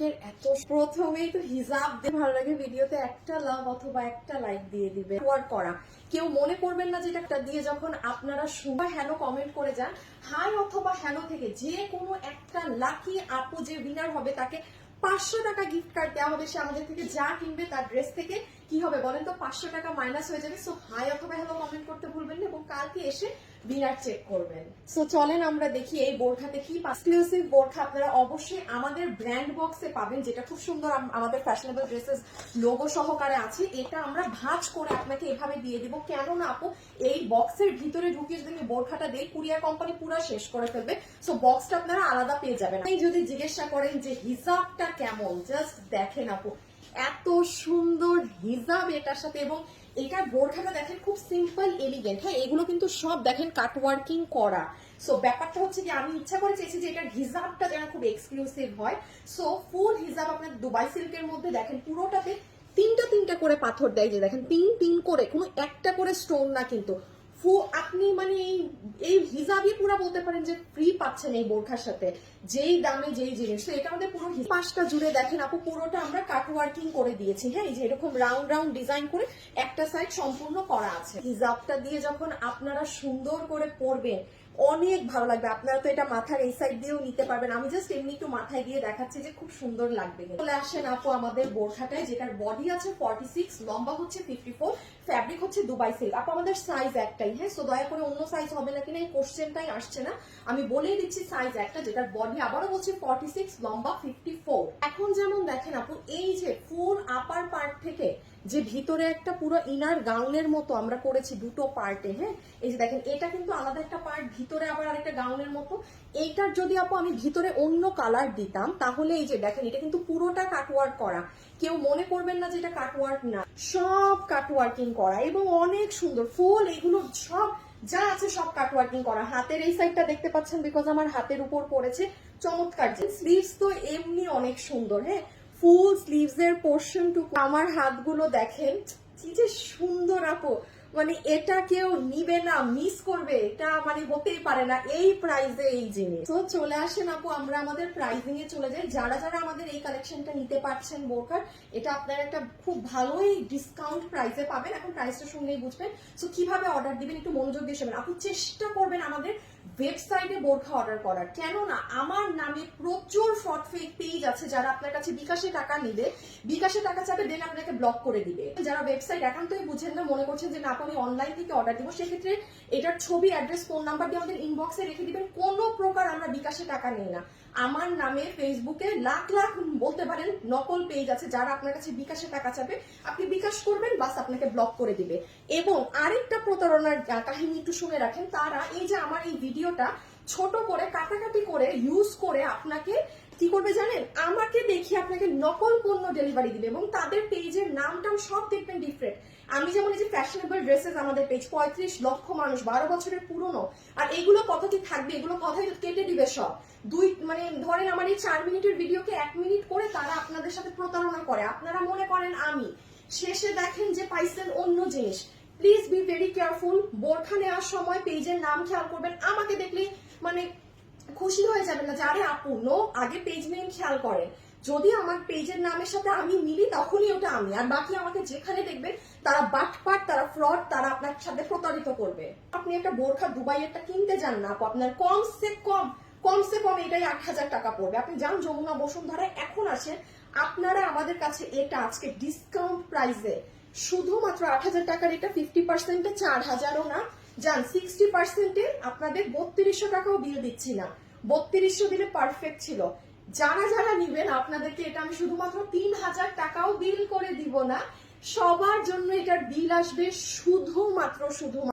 ওয়ার্কের এত প্রথমেই তো হিজাব দিয়ে ভালো লাগে, ভিডিওতে একটা লাভ অথবা একটা লাইক দিয়ে দিবে। ওয়ার্ক করা। কেউ মনে করবেন না যেটা একটা দিয়ে যখন আপনারা সুবা হ্যালো কমেন্ট করে যান, হাই অথবা হ্যালো থেকে যে কোনো একটা লাকি আপু যে উইনার হবে, তাকে পাঁচশো টাকা গিফট কার্ড দেওয়া হবে, সে আমাদের থেকে যা কিনবে তার ড্রেস থেকে। কি হবে বলেন তো? পাঁচশো টাকা মাইনাস হয়ে যাবে। সো হাই অথবা হ্যালো কমেন্ট করতে ভুলবেন না এবং কালকে এসে বিনার চেক করবেন। সো চলেন আমরা দেখি এই বোরখাতে কি এক্সক্লুসিভ বোরখা আপনারা অবশ্যই আমাদের ব্র্যান্ড বক্সে পাবেন, যেটা খুব সুন্দর আমাদের ফ্যাশনেবল ড্রেসেস লোগো সহকারে আছে। এটা আমরা ভাঁজ করে আপনাকে এভাবে দিয়ে দিব। কেন না আপু, এই বক্সের ভিতরে ঢুকিয়ে যদি আমি বোরখাটা দেই, কুরিয়ার কোম্পানি পুরো শেষ করে ফেলবে। সো বক্সটা আপনারা আলাদা পেয়ে যাবেন। আপনি যদি জিজ্ঞাসা করেন যে হিসাবটা কেমন জাস্ট দেখেন আপু। এত সুন্দর হিজাব এটার সাথে এবং এটার বোরখাটা দেখেন খুব সিম্পল এলিগেন্ট হ্যাঁ এগুলো কিন্তু সব দেখেন কাটওয়ার্কিং করা। সো ব্যাপারটা হচ্ছে যে আমি ইচ্ছা করে চেয়েছি যে এটার হিজাবটা যেন খুব এক্সক্লুসিভ হয়। সো ফুল হিজাব আপনার দুবাই সিল্কের মধ্যে দেখেন পুরোটাতে তিনটা তিনটা করে পাথর দেয় যে দেখেন, তিন তিন করে, কোনো একটা করে স্টোন না কিন্তু। আপনি মানে এই এই হিসাবই পুরো বলতে পারেন যে ফ্রি পাচ্ছেন এই বোরখার সাথে। যেই দামে যেই জিনিস। তো এটা আমাদের পুরো পাঁচটা জুড়ে দেখেন আপু, পুরোটা আমরা কাট ওয়ার্কিং করে দিয়েছি হ্যাঁ? এই যে এরকম রাউন্ড রাউন্ড ডিজাইন করে একটা সাইড সম্পূর্ণ করা আছে। হিজাবটা দিয়ে যখন আপনারা সুন্দর করে পরবেন অনেক ভালো লাগবে। আপনারা তো এটা মাথার এই সাইড দিয়েও নিতে পারবেন। আমি জাস্ট এমনি একটু মাথায় দিয়ে দেখাচ্ছি যে খুব সুন্দর লাগবে। চলে আসেন আপু আমাদের বোরখাটায়, যেটার বডি আছে ফর্টি সিক্স লম্বা হচ্ছে ফিফটি ফোর ফ্যাব্রিক হচ্ছে দুবাই সিল্ক আপু, আমাদের সাইজ একটাই হ্যাঁ? সো দয়া করে অন্য সাইজ হবে না কিনা এই কোশ্চেনটাই আসছে না। আমি বলেই দিচ্ছি সাইজ একটা, যেটার বডি আবারও বলছি ফর্টি সিক্স লম্বা ফিফটি ফোর এখন যেমন দেখেন আপু, এই যে ফুল আপার পার্ট থেকে যে ভিতরে একটা পুরো ইনার গাউনের মতো আমরা করেছি দুটো পার্টে হ্যাঁ? এই যে দেখেন, এটা কিন্তু আলাদা একটা পার্ট ভিতরে আবার আরেকটা গাউনের মতো। এইটার যদি আপু আমি ভিতরে অন্য কালার দিতাম, তাহলে এই যে দেখেন, এটা কিন্তু পুরোটা কাটওয়ার্ক করা। কেউ মনে করবেন না যে এটা কাটওয়ার্ক না। সব কাটওয়ার্কিং করা এবং অনেক সুন্দর। ফুল এগুলো সব, যা আছে সব কাটওয়ার্কিং করা। হাতের এই সাইডটা দেখতে পাচ্ছেন বিকজ আমার হাতের উপর পড়েছে। চমৎকার যে স্লিভস তো এমনি অনেক সুন্দর হ্যাঁ? ফুল স্লিভস এর পোর্শন টুকু আমার হাতগুলো দেখেন, কি যে সুন্দর আপু। মানে এটা কেউ নিবে না মিস করবে, এটা মানে হতেই পারে না, এই প্রাইজে এই জিনিস। তো চলে আসেন আপু, আমরা আমাদের প্রাইসিং এ চলে যাই। যারা যারা আমাদের এই কালেকশনটা নিতে পারছেন বোরকার এটা আপনারা একটা খুব ভালোই ডিসকাউন্ট প্রাইসে পাবেন। এখন প্রাইসটা শুনলেই বুঝবেন। সো কীভাবে অর্ডার দিবেন, একটু মনোযোগ দিয়ে শুনবেন। আপনি চেষ্টা করবেন আমাদের ওয়েবসাইটে বোরখা অর্ডার করার। কেননা, আমার নামে প্রচুর ফট ফেক পেজ আছে যারা আপনার কাছে বিকাশে টাকা নিবে। বিকাশে টাকা চাবে দেন আপনাকে ব্লক করে দিবে। যারা ওয়েবসাইট একান্তই বুঝেন না, মনে করছেন যে, না আমি অনলাইন থেকে অর্ডার দিব, সেক্ষেত্রে এটার ছবি অ্যাড্রেস ফোন নাম্বার দিয়ে আমাদের ইনবক্সে রেখে দিবেন। কোনো প্রকার আমরা বিকাশে টাকা নেই না। আমার নামে ফেসবুকে লাখ লাখ বলতে পারেন নকল পেজ আছে যারা আপনার কাছে বিকাশে টাকা চাবে আপনি বিকাশ করবেন, বাস আপনাকে ব্লক করে দিবে। এবং আরেকটা প্রতারণার কাহিনী একটু শুনে রাখেন, তারা এই যে আমার এই ভিডিওটা ছোট করে, কাটাকাটি করে ইউজ করে আপনাকে কি করবে জানেন? আমাকে দেখিয়ে আপনাকে নকল পণ্য ডেলিভারি দিবে এবং তাদের পেজের নাম টাম সব দেখবেন ডিফারেন্ট আমি যেমন এই যে ফ্যাশনেবল ড্রেসেস আমাদের পেজ পঁয়ত্রিশ লক্ষ মানুষ, বারো বছরের পুরনো, আর এগুলো কত কি থাকবে? এগুলো কথাই কেটে দিবে সব। দুই মানে ধরেন আমার এই চার মিনিটের ভিডিওকে এক মিনিট করে তারা আপনাদের সাথে প্রতারণা করে। আপনারা মনে করেন আমি, শেষে দেখেন যে পাইছেন অন্য জিনিস। প্লিজ বি ভেরি কেয়ারফুল বোরখা নেওয়ার সময় পেজের নাম খেয়াল করবেন। আমাকে দেখলে মানে খুশি হয়ে যাবেন না যে, আরে আপু নো আগে পেজ নেম খেয়াল করেন। যদি আমার পেজের নামের সাথে আমি মিলি, তখনই ওটা আমি। আর বাকি আমাকে যেখানে দেখবেন, তারা বাটপাট, তারা ফ্রড তারা আপনার সাথে প্রতারিত করবে। আপনি একটা বোরখা দুবাই একটা কিনতে যান না আপু। আপনার কমসে কম কমসে কম এটাই আট হাজার টাকা পড়বে। আপনি যান যমুনা বসুন্ধরায়, এখন আসেন। আপনারা আমাদের কাছে এটা আজকে ডিসকাউন্ট প্রাইসে শুধুমাত্র আট হাজার টাকার এটা ফিফটি পার্সেন্টে চার হাজারও না। যান সিক্সটি পার্সেন্টে আপনাদের বত্রিশশো টাকাও বিল দিচ্ছি না বত্রিশশো দিলে পারফেক্ট ছিল। যারা যারা নিবেন, আপনাদেরকে এটা আমি শুধুমাত্র তিন হাজার টাকাও বিল করে দিব না। সবার জন্য এটার বিল আসবে শুধুমাত্র শুধুমাত্র।